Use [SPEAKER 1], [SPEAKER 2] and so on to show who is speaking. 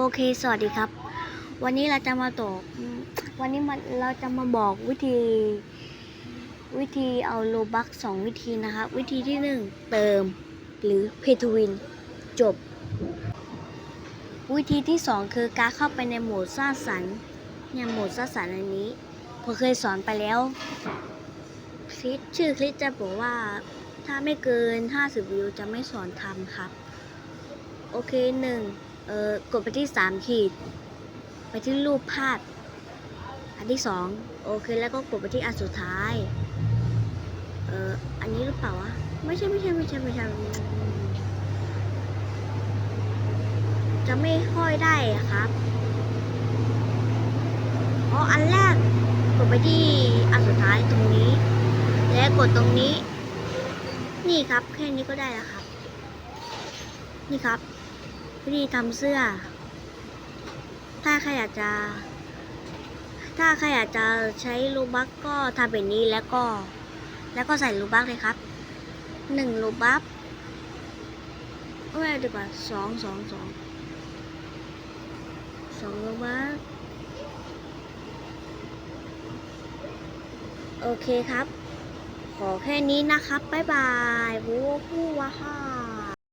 [SPEAKER 1] โอเค สวัสดีครับ วันนี้เราจะมาตกอืมวันนี้มันเราจะมาบอกวิธี วิธีเอาโลบักสองวิธีนะครับ วิธีที่หนึ่งเติมหรือเพทวิน จบ วิธีที่สองคือการเข้าไปในโหมดสร้างสรรค์เนี่ยโหมดสร้างสรรค์อันนี้ผมเคยสอนไปแล้วคลิปชื่อคลิปจะบอกว่าถ้าไม่เกิน 50 วิวจะไม่สอนทำครับ โอเคหนึ่ง เอ่อกดไปที่สามขีด ไปที่รูปภาพ อันที่สองโอเคแล้วก็กดไปที่อันสุดท้าย เอ่ออันนี้หรือเปล่าวะไม่ใช่ไม่ใช่ไม่ใช่ไม่ใช่จะไม่ค่อยได้ครับอ๋ออันแรกกดไปที่อันสุดท้ายตรงนี้ และกดตรงนี้ นี่ครับแค่นี้ก็ได้แล้วครับ นี่ครับ วิธีทำเสื้อ ถ้าใครอยากจะ ถ้าใครอยากจะใช้ลูบักก็ทำแบบนี้แล้วก็ แล้วก็ใส่ลูบักเลยครับหนึ่งลูบักไม่ดีกว่าสองสองสองสองลูบักโอเคครับ ขอแค่นี้นะครับ บ๊ายบายวูฮูว้าฮ่า